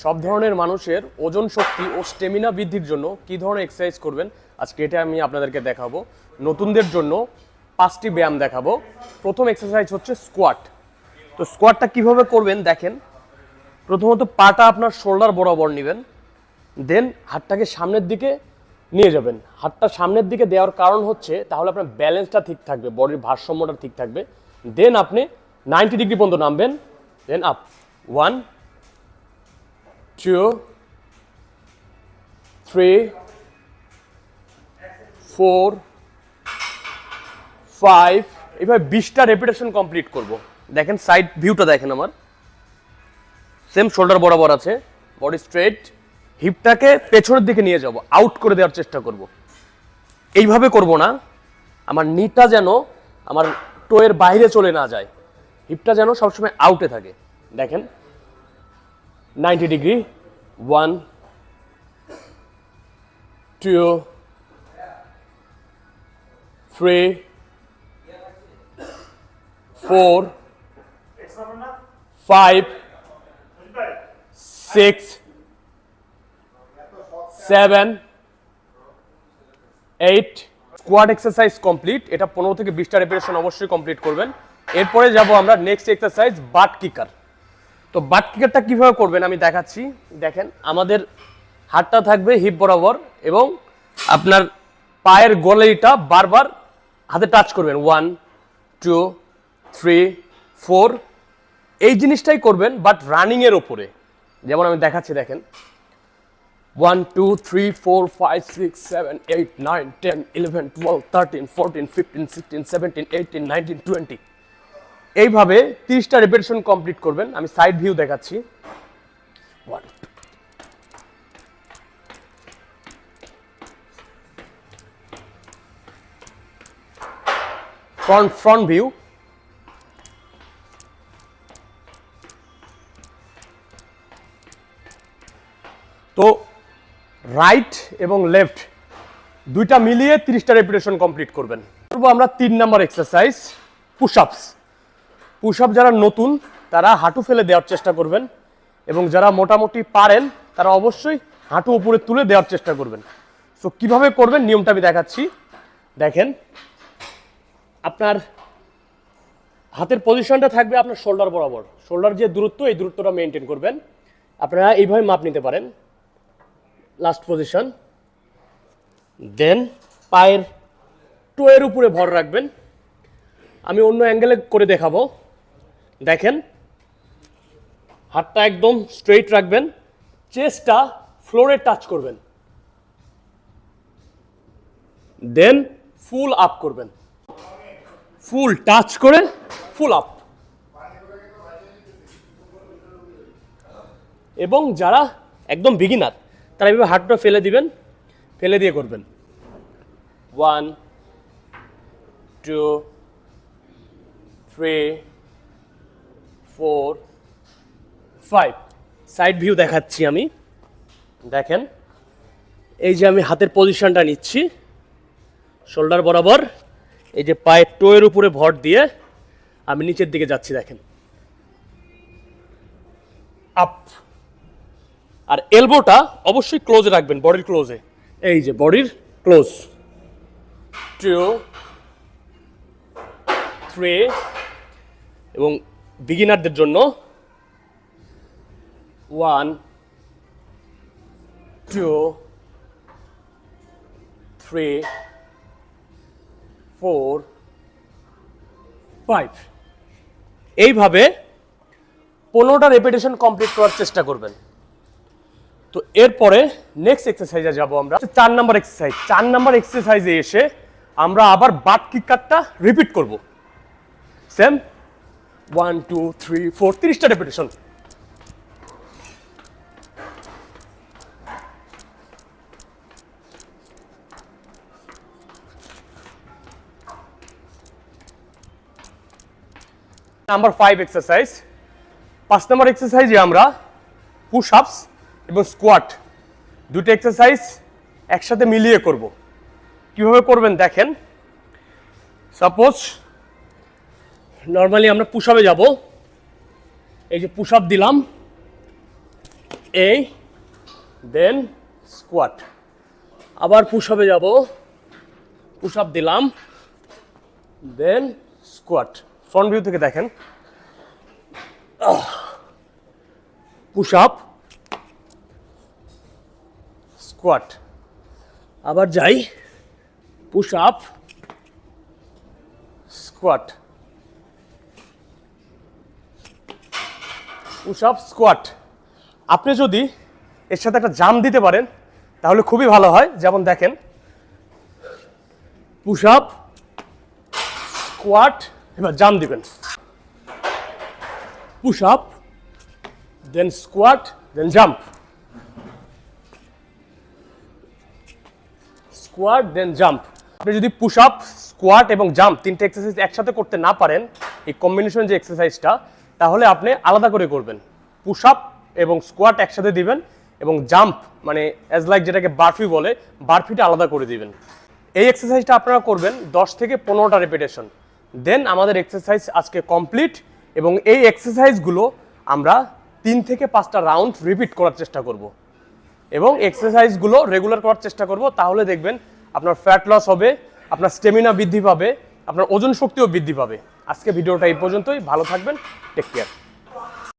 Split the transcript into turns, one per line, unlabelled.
সব ধরনের মানুষের ওজন শক্তি ও স্টেমিনা বৃদ্ধির জন্য কী ধরনের এক্সারসাইজ করবেন? আজকে এটা আমি আপনাদেরকে দেখাবো। নতুনদের জন্য পাঁচটি ব্যায়াম দেখাবো। প্রথম এক্সারসাইজ হচ্ছে স্কোয়াট তো স্কোয়াটটা কীভাবে করবেন দেখেন। প্রথমত পাটা আপনার শোল্ডার বরাবর নেবেন। দেন হাতটাকে সামনের দিকে নিয়ে যাবেন। হাতটা সামনের দিকে দেওয়ার কারণ হচ্ছে তাহলে আপনার ব্যালেন্সটা ঠিক থাকবে বডির ভারসাম্যটা ঠিক থাকবে। দেন আপনি নাইনটি ডিগ্রি পর্যন্ত নামবেন। Then up one two three four five এভাবে বিশটা রেপিটেশন কমপ্লিট করব। দেখেন সাইড ভিউটা দেখেন আমার। সেম শোল্ডার বরাবর আছে। বডি স্ট্রেট হিপটাকে পেছনের দিকে নিয়ে যাব। আউট করে দেওয়ার চেষ্টা করব। এইভাবে করব না। আমার নিটা যেন আমার টোয়ের বাইরে চলে না যায়। হিপটা যেন সবসময় আউটে থাকে। দেখেন। Ninety degree one two three four five six seven eight squat exercise complete এটা পনেরো থেকে বিশটা রেপিটেশন অবশ্যই কমপ্লিট করবেন। এরপরে যাব আমরা নেক্সট এক্সারসাইজ বাট কিকার তো বাট কিকারটা কীভাবে করবেন আমি দেখাচ্ছি। দেখেন, আমাদের হাতটা থাকবে হিপ বরাবর এবং আপনার পায়ের গোলাইটা বারবার হাতে টাচ করবেন। ওয়ান টু থ্রি ফোর এই জিনিসটাই করবেন বাট রানিংয়ের ওপরে যেমন আমি দেখাচ্ছি, দেখেন। One two three four five six seven eight nine ten eleven twelve thirteen fourteen fifteen sixteen seventeen eighteen nineteen twenty এইভাবে তিরিশটা রেপিটেশন কমপ্লিট করবেন। আমি সাইড ভিউ দেখাচ্ছি। ফ্রন্ট ভিউ তো রাইট এবং লেফট দুইটা মিলিয়ে তিরিশটা রেপিটেশন কমপ্লিট করবেন। করব আমরা তিন number exercise push ups push up যারা নতুন, তারা হাঁটু ফেলে দেওয়ার চেষ্টা করবেন এবং যারা মোটামুটি পারেন, তারা অবশ্যই হাঁটু উপরে তুলে দেওয়ার চেষ্টা করবেন। সো কীভাবে করবেন? নিয়মটা আমি দেখাচ্ছি। দেখেন, আপনার হাতের পজিশনটা থাকবে আপনার শোল্ডার বরাবর। শোল্ডার যে দূরত্ব, এই দূরত্বটা মেনটেন করবেন। আপনারা এইভাবে মাপ নিতে পারেন। লাস্ট পজিশন দেন পায়ের টোয়ের উপরে ভর রাখবেন। আমি অন্য অ্যাঙ্গেলে করে দেখাবো। দেখেন, হাতটা একদম স্ট্রেইট রাখবেন চেস্টটা ফ্লোরে টাচ করবেন। দেন ফুল আপ করবেন। ফুল টাচ করে ফুল আপ এবং যারা একদম বিগিনার তারা এভাবে হাতটা ফেলে দিবেন, ফেলে দিয়ে করবেন। One two three four five side view দেখাচ্ছি আমি। দেখেন, এই যে আমি হাতের পজিশনটা নিচ্ছি শোল্ডার বরাবর, এই যে পায়ের টোয়ের উপরে ভর দিয়ে আমি নিচের দিকে যাচ্ছি, দেখেন। আপ আর এলবোটা অবশ্যই ক্লোজে রাখবেন বডির ক্লোজে এই যে বডির ক্লোজ টু থ্রি এবং বিগিনারদের জন্য। One two three four five এইভাবে পনেরোটা রেপিটেশন কমপ্লিট করার চেষ্টা করবেন। তো এরপরে নেক্সট এক্সারসাইজে যাব আমরা। চার নাম্বার এক্সারসাইজ চার নাম্বার এক্সারসাইজে এসে আমরা আবার বাট কিকারটা রিপিট করব। Same one two three four তিরিশটা রেপিটেশন নাম্বার ফাইভ এক্সারসাইজ পাঁচ নাম্বার এক্সারসাইজে আমরা পুশ আপস এবং স্কোয়াট দুটো এক্সারসাইজ একসাথে মিলিয়ে করব। কীভাবে করবেন দেখেন। সাপোজ নর্মালি আমরা পুশ আপে যাব। এই যে পুশ আপ দিলাম। এই দেন স্কোয়াট আবার আপে যাব। পুশ আপ দিলাম। দেন স্কোয়াট ফ্রন্ট ভিউ থেকে দেখেন। পুশ আপ স্কোয়াট আবার যাই। Push up squat push up squat. আপনি যদি এর সাথে একটা জাম দিতে পারেন, তাহলে খুবই ভালো হয়। যেমন দেখেন পুশ আপ স্কোয়াট এবার জাম দিবেন। Push up then squat then jump squat then jump আপনি যদি পুশ আপ স্কোয়াট এবং জাম্প তিনটে এক্সারসাইজ একসাথে করতে না পারেন, এই কম্বিনেশন যে এক্সারসাইজটা তাহলে আপনি আলাদা করে করবেন। পুশ আপ এবং স্কোয়াট একসাথে দিবেন এবং জাম্প মানে অ্যাজ লাইক যেটাকে বারফি বলে বারফিটা আলাদা করে দিবেন। এই এক্সারসাইজটা আপনারা করবেন দশ থেকে পনেরোটা রেপিটেশন দেন আমাদের এক্সারসাইজ আজকে কমপ্লিট এবং এই এক্সারসাইজগুলো আমরা তিন থেকে পাঁচটা রাউন্ড রিপিট করার চেষ্টা করব। এবং এক্সারসাইজগুলো রেগুলার করার চেষ্টা করব, তাহলে দেখবেন আপনার ফ্যাট লস হবে, আপনার স্টেমিনা বৃদ্ধি পাবে, আপনার ওজন শক্তিও বৃদ্ধি পাবে। আজকে ভিডিওটা এই পর্যন্তই। ভালো থাকবেন। Take care